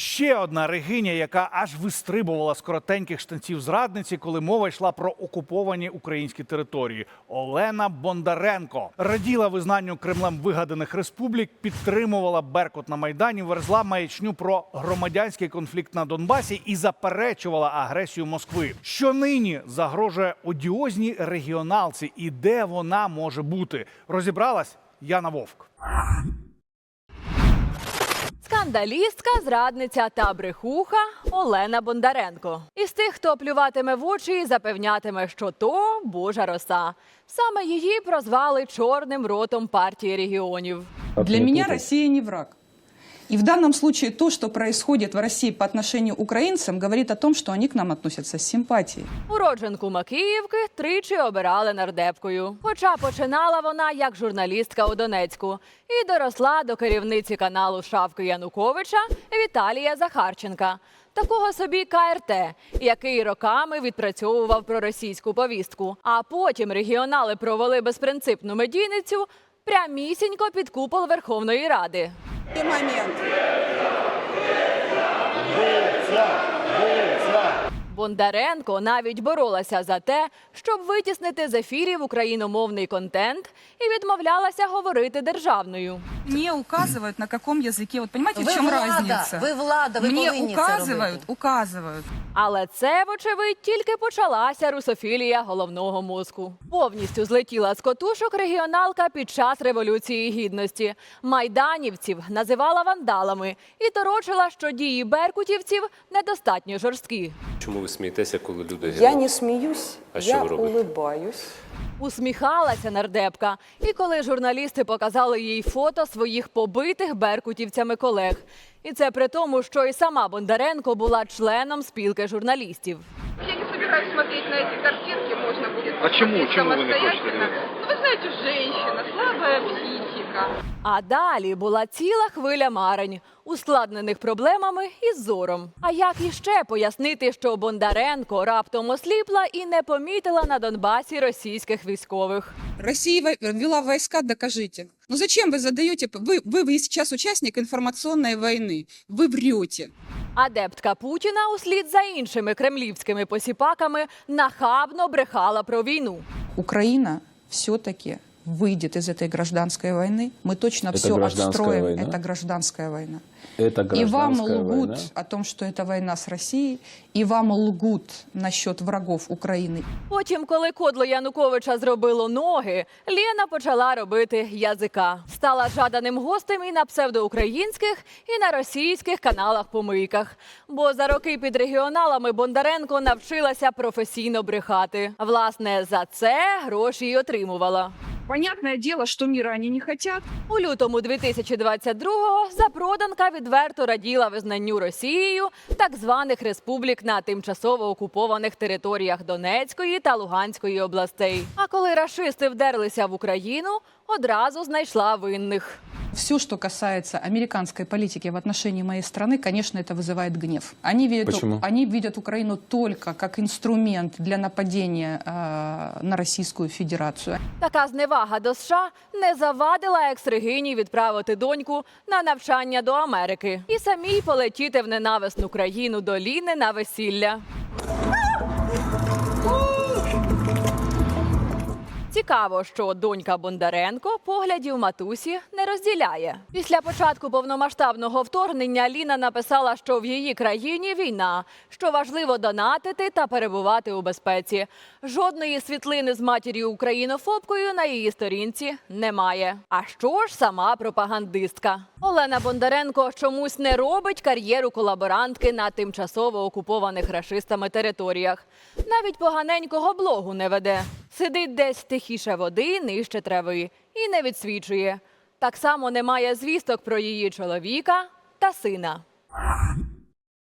Ще одна региня, яка аж вистрибувала з коротеньких штанців зрадниці, коли мова йшла про окуповані українські території. Олена Бондаренко раділа визнанню Кремлем вигаданих республік, підтримувала Беркут на майдані, верзла маячню про громадянський конфлікт на Донбасі і заперечувала агресію Москви. Що нині загрожує одіозній регіоналці і де вона може бути? Розібралась Яна Вовк. Скандалістка, зрадниця та брехуха Олена Бондаренко. Із тих, хто плюватиме в очі і запевнятиме, що то Божа роса. Саме її прозвали чорним ротом партії регіонів. Для мене Росія не враг. И в данном случае то, что происходит в России по отношению к украинцам, говорит о том, что они к нам относятся с симпатией. Уродженку Макіївки тричі обирали нардепкою. Хоча починала вона як журналістка у Донецьку і доросла до керівниці каналу Шавки Януковича Віталія Захарченка. Такого собі КРТ, який роками відпрацьовував проросійську повістку. А потім регіонали провели безпринципну медійницю прямісінько під купол Верховної Ради. Момент. Бондаренко навіть боролася за те, щоб витіснити з ефірів україномовний контент і відмовлялася говорити державною. Мне указывают, на каком языке. Вот понимаете, Ви в чем влада, разница? ви влада, ви Мне повинні це указывают, робити. указывают. Але це, вочевидь, тільки почалася русофілія головного мозку. Повністю злетіла з котушок регіоналка під час революції гідності. Майданівців називала вандалами і торочила, що дії беркутівців недостатньо жорсткі. Чому ви смієтеся, коли люди Я гинуть? не сміюсь, А що я ви робите? улибаюсь. Усміхалася нардепка. І коли журналісти показали їй фото своїх побитих беркутівцями колег. І це при тому, що і сама Бондаренко була членом спілки журналістів. Я не собираюсь смотреть на эти картинки, можно будет А чему? посмотреть Чему вы не хотите самостоятельно. Ну, вы знаете, женщина, слабая психика. А далі була ціла хвиля марень, ускладнених проблемами і зором. А як іще пояснити, що Бондаренко раптом осліпла і не помітила на Донбасі російських військових? Россия во- ввела войска, докажите. Ну зачем вы задаете? Вы, вы, вы сейчас участник информационной войны. Вы врете. Адептка Путіна услід за іншими кремлівськими посіпаками нахабно брехала про війну. Украина все-таки выйдет из этой гражданской войны. Мы точно Это все гражданская отстроим. война? Это гражданская война. Это И вам гражданская лгут война. о том, что это война с Россией, и вам лгут насчет врагов Украины. Потім, коли кодло Януковича зробило ноги, Лена почала робити язика. Стала жаданим гостем і на псевдоукраїнських, і на російських каналах-помийках. Бо за роки під регіоналами Бондаренко навчилася професійно брехати. Власне, за це гроші й отримувала. Понятное дело, что мира они не хотят. У лютому 2022-го запроданка відверто раділа визнанню Росією так званих республік на тимчасово окупованих територіях Донецької та Луганської областей. А коли рашисти вдерлися в Україну, одразу знайшла винних. Все, что касается американской политики в отношении моей страны, конечно, это вызывает гнев. Они видят, Почему? они видят Украину только как инструмент для нападения э, на Российскую Федерацию. Така зневага до США не завадила екс-регині відправити доньку на навчання до Америки і самій полетіти в ненависну країну до Ліни на весілля. Цікаво, що донька Бондаренко поглядів матусі не розділяє. Після початку повномасштабного вторгнення Ліна написала, що в її країні війна, що важливо донатити та перебувати у безпеці. Жодної світлини з матір'ю українофобкою на її сторінці немає. А що ж сама пропагандистка? Олена Бондаренко чомусь не робить кар'єру колаборантки на тимчасово окупованих рашистами територіях. Навіть поганенького блогу не веде. Сидить десь тихіше води, нижче трави і не відсвічує. Так само немає звісток про її чоловіка та сина.